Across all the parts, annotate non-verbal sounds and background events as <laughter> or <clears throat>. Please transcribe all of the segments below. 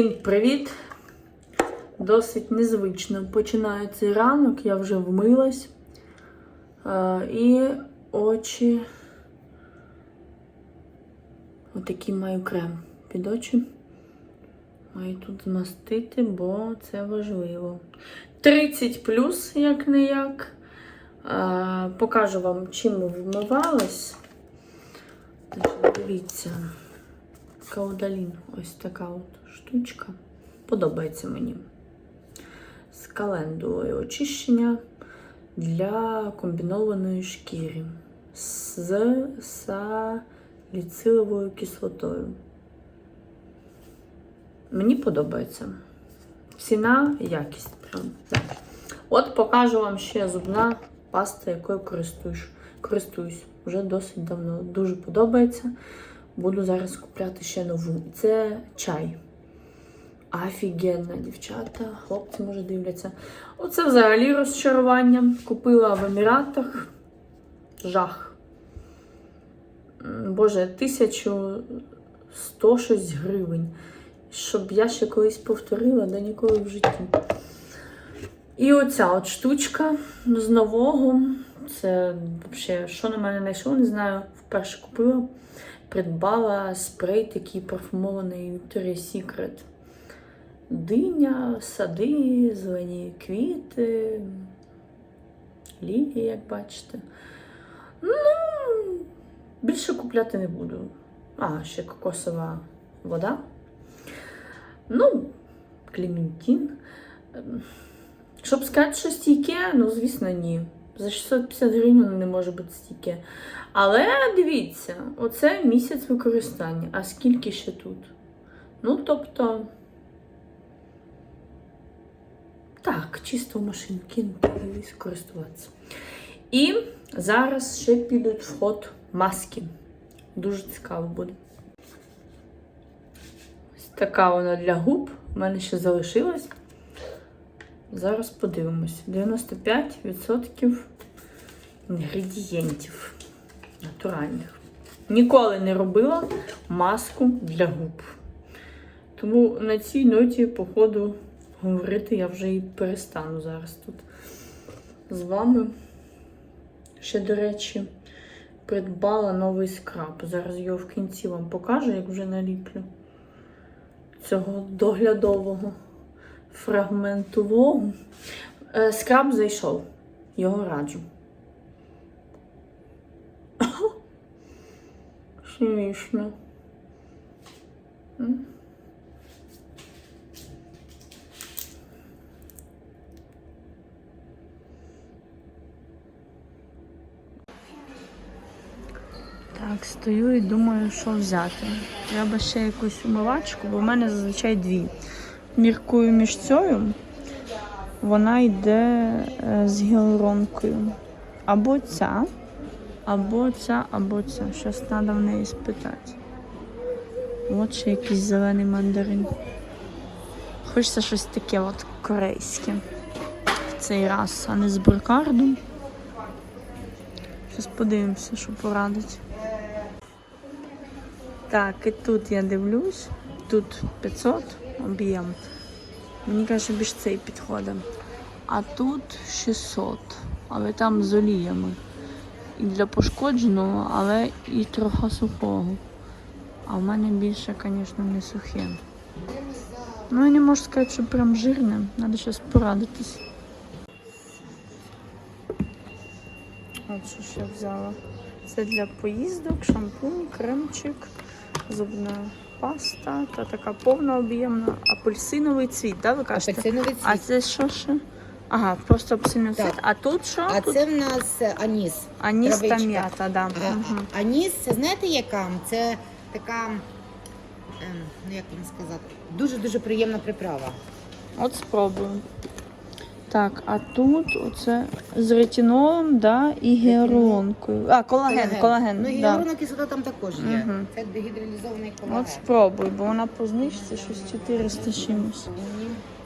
Всім привіт! Досить незвично починаю цей ранок, я вже вмилась. Е, і очі. Отакий маю крем під очі. Маю тут змастити, бо це важливо. 30 плюс, як не як. Е, покажу вам, чим вмивалась. Дивіться. Каудалін. Ось така от штучка. Подобається мені. З календулою очищення для комбінованої шкіри з саліциловою кислотою. Мені подобається. Ціна, якість. Так. От покажу вам ще зубна паста, якою користуюсь. користуюсь. Вже досить давно. Дуже подобається. Буду зараз купляти ще нову. Це чай. Офігенна, дівчата, хлопці, може, дивляться. Оце взагалі розчарування. Купила в Еміратах. Жах. Боже, 1106 гривень. Щоб я ще колись повторила, да ніколи в житті. І оця от штучка з нового. Це взагалі, що на мене знайшло, не знаю. Вперше купила придбала спрей такий парфумований Victoria's Secret. Диня, сади, зелені квіти, лілії, як бачите. Ну, більше купляти не буду. А, ще кокосова вода. Ну, клементин. Ем, Щоб сказати, що стійке, ну, звісно, ні. За 650 гривень воно не може бути стійке. Але дивіться, оце місяць використання. А скільки ще тут? Ну, тобто. Так, чисто в машину кинути і скористуватися. І зараз ще підуть в ход маски. Дуже цікаво буде. Ось така вона для губ. У мене ще залишилась. Зараз подивимось. 95% інгредієнтів натуральних. Ніколи не робила маску для губ. Тому на цій ноті, походу, говорити я вже і перестану зараз тут з вами. Ще, до речі, придбала новий скраб. Зараз його в кінці вам покажу, як вже наліплю цього доглядового фрагментового. Е, Скраб зайшов. Його раджу. <laughs> Смішно. Так, стою і думаю, що взяти. Треба ще якусь умивачку, бо в мене зазвичай дві. Міркую між цією. Вона йде е, з гіалуронкою. Або ця, або ця, або ця. Щось треба в неї спитати. От ще якийсь зелений мандарин. Хочеться щось таке от корейське. В цей раз, а не з брикардом. Зараз подивимося, що порадить. Так, і тут я дивлюсь. Тут 500 об'єм. Мені каже, більш цей підходить. А тут 600. Але там з оліями. І для пошкодженого, але і трохи сухого. А в мене більше, звісно, не сухе. Ну я не можу сказати, що прям жирне. Треба щось порадитись. От що я взяла. Це для поїздок, шампунь, кремчик, зубна паста та така повна об'ємна. Апельсиновий цвіт, да, ви кажете? Апельсиновий А це що ще? Ага, просто апельсиновий Так. цвіт. А тут що? А тут це в нас аніс. аніс та травичка. м'ята, да. А, Угу. Аніс, це знаєте яка? Це така, ем, ну як вам сказати, дуже-дуже приємна приправа. От спробую. Так, а тут оце з ретинолом, да, і гіалуронкою. А, колаген, колаген. Ну, да. гіалуронна кислота там також є. Мгм. Це дегідралізований колаген. От спробуй, бо вона по знижці щось 400 з чимось.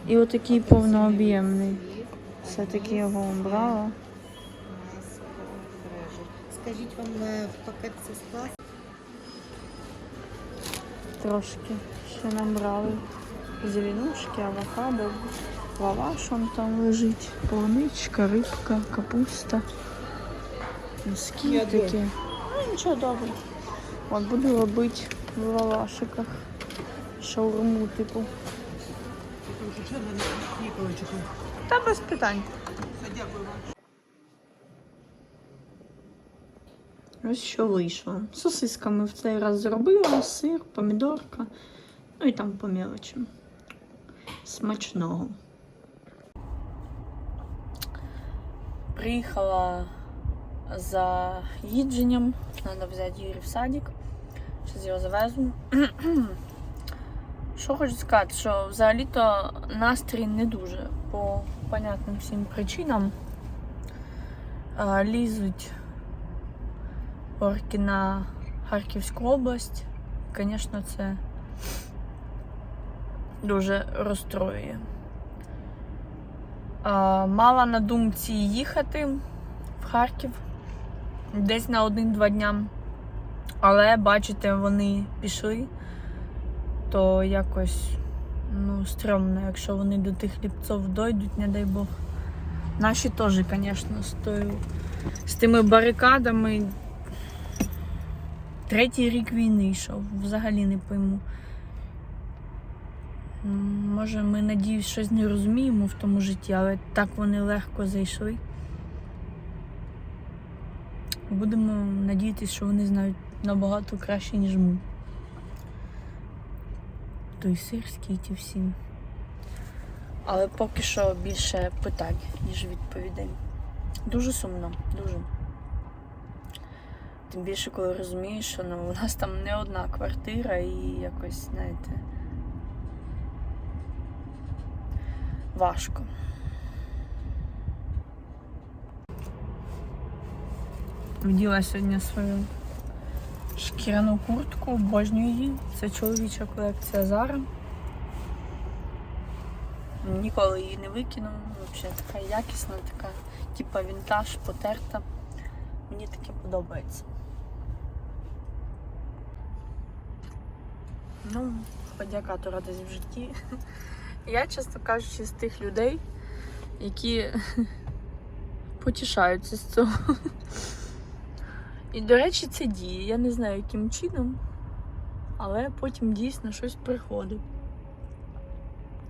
І отакий повнооб'ємний. Все-таки його брала. у нас бережуть. Скажіть вам е, в пакет це скласти? Трошки ще набрали. Зеленушки, авокадо, лаваш он там лежить, полуничка, рибка, капуста, носки такі. Ну, нічого добре. От буду робити в лавашиках шаурму, типу. Та без питань. Ось що вийшло. Сосисками в цей раз зробила, сир, помідорка, ну і там по мелочі. Смачного. Приїхала за їдженням. Треба взяти Юрій в садик. Зараз його завезу. <clears throat> Що хочу сказати, що взагалі-то настрій не дуже по понятним всім причинам. Лізуть орки на Харківську область. Звісно, це дуже розстроює. Мала на думці їхати в Харків десь на один-два дня. Але бачите, вони пішли, то якось ну, стрьомно, якщо вони до тих хлібців дойдуть, не дай Бог. Наші теж, звісно, з, з тими барикадами. Третій рік війни йшов, взагалі не пойму. Може, ми надіюсь, щось не розуміємо в тому житті, але так вони легко зайшли. Будемо надіятися, що вони знають набагато краще, ніж ми. Той сирський ті всі. Але поки що більше питань, ніж відповідей. Дуже сумно, дуже. Тим більше, коли розумієш, що ну, у нас там не одна квартира і якось, знаєте, важко. Вділа сьогодні свою шкіряну куртку, обожнюю її. Це чоловіча колекція Зара. Ніколи її не викину. Взагалі така якісна, така, типа вінтаж, потерта. Мені таке подобається. Ну, подяка то радість в житті. Я, чесно кажучи, з тих людей, які <laughs> потішаються з цього. І, до речі, це діє. Я не знаю, яким чином, але потім дійсно щось приходить.